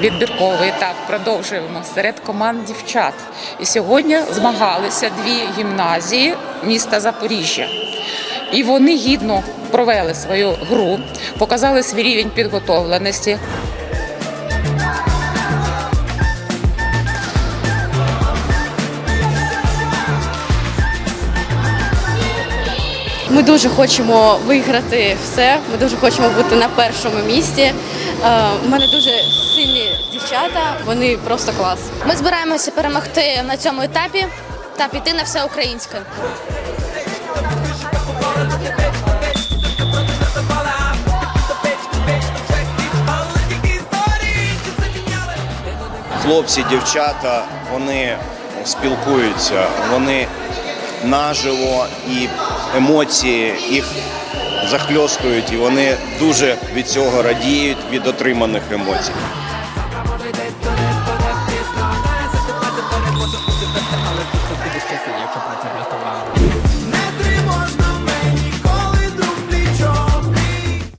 відбірковий етап продовжуємо серед команд дівчат. І сьогодні змагалися дві гімназії міста Запоріжжя. І вони гідно провели свою гру, показали свій рівень підготовленості. Ми дуже хочемо виграти все. Ми дуже хочемо бути на першому місці. Е, У мене дуже сильні дівчата, вони просто клас. Ми збираємося перемогти на цьому етапі та піти на все українське. хлопці, дівчата, вони спілкуються, вони наживо і емоції їх захльостують, і вони дуже від цього радіють від отриманих емоцій.